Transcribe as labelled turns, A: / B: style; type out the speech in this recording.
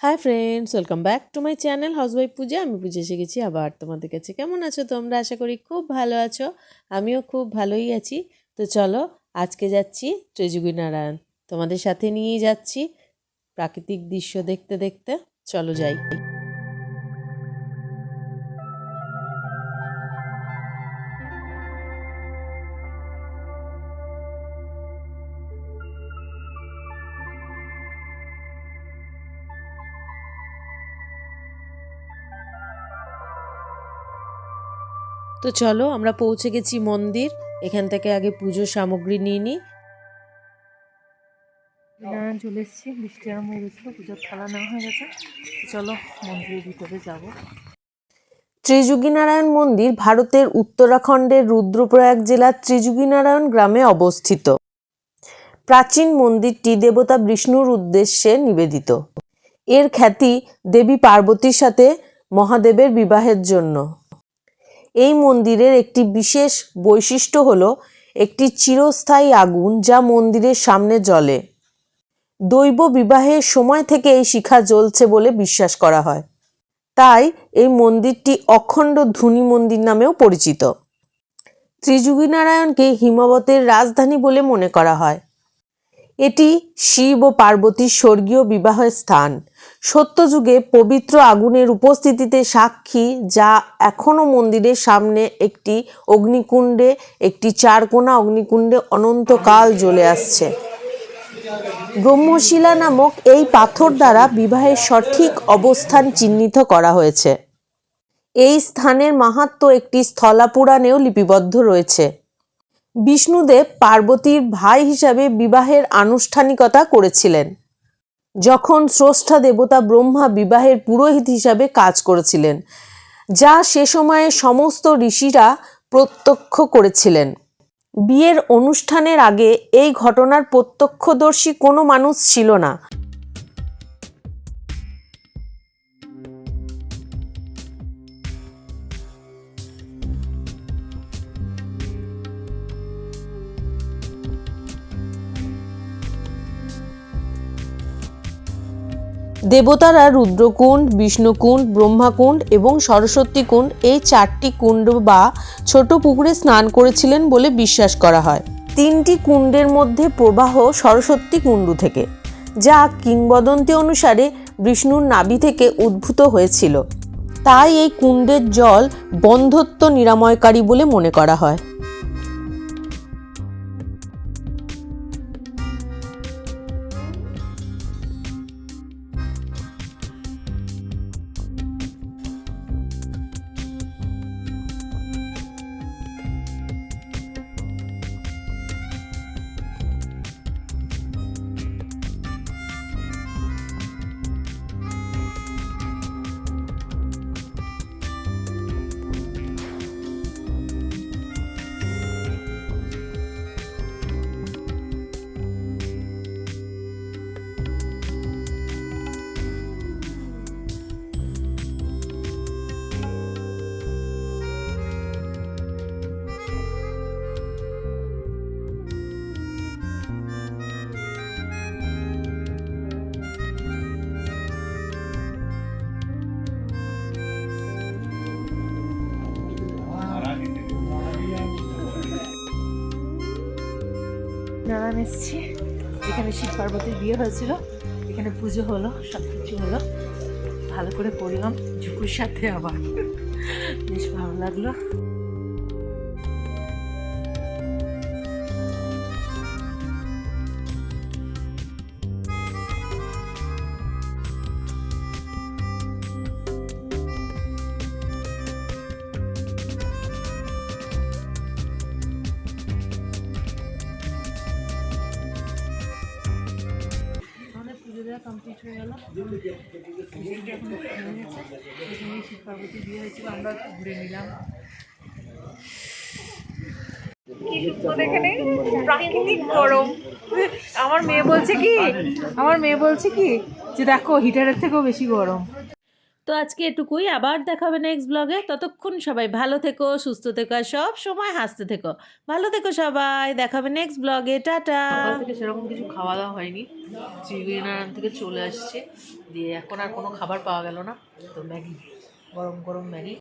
A: Hi friends welcome back to my channel housewife Puja আমি পূজা এসে গেছি আবার তোমাদের কাছে কেমন আছো? তোমরা আশা করি খুব ভালো আছো। আমিও খুব ভালোই আছি। তো চলো, আজকে যাচ্ছি ত্রিযুগী নারায়ণ তোমাদের সাথে নিয়ে যাচ্ছি। প্রাকৃতিক দৃশ্য দেখতে দেখতে। চলো যাই। তো চলো আমরা পৌঁছে গেছি মন্দির। এখান থেকে আগে পুজোর সামগ্রী নিয়ে নিই
B: নারায়ণ চলে এসেছি বৃষ্টি আরম্ভ হয়ে গেছিল পুজোর থালা নেওয়া হয়ে গেছে। চলো মন্দিরের ভিতরে যাব।
A: ত্রিযুগীনারায়ণ মন্দির ভারতের উত্তরাখণ্ডের রুদ্রপ্রয়াগ জেলার ত্রিযুগীনারায়ণ গ্রামে অবস্থিত। প্রাচীন মন্দিরটি দেবতা বিষ্ণুর উদ্দেশ্যে নিবেদিত। এর খ্যাতি দেবী পার্বতীর সাথে মহাদেবের বিবাহের জন্য। এই মন্দিরের একটি বিশেষ বৈশিষ্ট্য হল একটি চিরস্থায়ী আগুন যা মন্দিরের সামনে জ্বলে। দৈব বিবাহের সময় থেকে এই শিখা জ্বলছে বলে বিশ্বাস করা হয়। তাই এই মন্দিরটি অখণ্ড ধুনি মন্দির নামেও পরিচিত। ত্রিযুগী নারায়ণকে হিমাবতের রাজধানী বলে মনে করা হয়। এটি শিব ও পার্বতীর স্বর্গীয় বিবাহের স্থান। সত্যযুগে পবিত্র আগুনের উপস্থিতিতে সাক্ষী, যা এখনও মন্দিরের সামনে একটি অগ্নিকুণ্ডে, একটি চারকোনা অগ্নিকুণ্ডে অনন্তকাল জ্বলে আসছে। ব্রহ্মশিলা নামক এই পাথর দ্বারা বিবাহের সঠিক অবস্থান চিহ্নিত করা হয়েছে। এই স্থানের মাহাত্ম একটি স্থলাপুরাণেও লিপিবদ্ধ রয়েছে। বিষ্ণুদেব পার্বতীর ভাই হিসাবে বিবাহের আনুষ্ঠানিকতা করেছিলেন। যখন স্রষ্টা দেবতা ব্রহ্মা বিবাহের পুরোহিত হিসাবে কাজ করেছিলেন, যা সে সময়ে সমস্ত ঋষিরা প্রত্যক্ষ করেছিলেন। বিয়ের অনুষ্ঠানের আগে এই ঘটনার প্রত্যক্ষদর্শী কোনো মানুষ ছিল না। দেবতারা রুদ্রকুণ্ড, বিষ্ণুকুণ্ড, ব্রহ্মাকুণ্ড এবং সরস্বতী কুণ্ড এই চারটি কুণ্ড বা ছোট পুকুরে স্নান করেছিলেন বলে বিশ্বাস করা হয়। তিনটি কুণ্ডের মধ্যে প্রবাহ সরস্বতী কুণ্ড থেকে, যা কিংবদন্তি অনুসারে বিষ্ণুর নাভি থেকে উদ্ভূত হয়েছিল। তাই এই কুণ্ডের জল বন্ধত্ব নিরাময়কারী বলে মনে করা হয়।
B: নারায়ণ এসেছি। যেখানে শিব পার্বতীর বিয়ে হয়েছিল। এখানে পুজো হলো সব কিছু হলো। ভালো করে করলাম ঝুঁকুর সাথে আবার। বেশ ভালো লাগল। কমপ্লিট হয়ে গেল। হয়ে হয়েছিল আমরা ঘুরে নিলাম প্রাকৃতিক গরম। আমার মেয়ে বলছে কি? আমার মেয়ে বলছে কি? যে দেখো হিটারের থেকেও বেশি গরম।
A: তো আজকে এটুকুই। আবার দেখা হবে নেক্সট ব্লগে ততক্ষণ সবাই ভালো থেকো, সুস্থ থেকো আর সব সময় হাসতে থেকো। ভালো থেকো সবাই। দেখা হবে নেক্সট ব্লগে টাটা! থেকে সেরকম কিছু খাওয়া দাওয়া হয়নি। চিড়িয়ানারায়ণ থেকে চলে আসছে। দিয়ে এখন আর কোনো খাবার পাওয়া গেল না। তো ম্যাগি, গরম গরম ম্যাগি।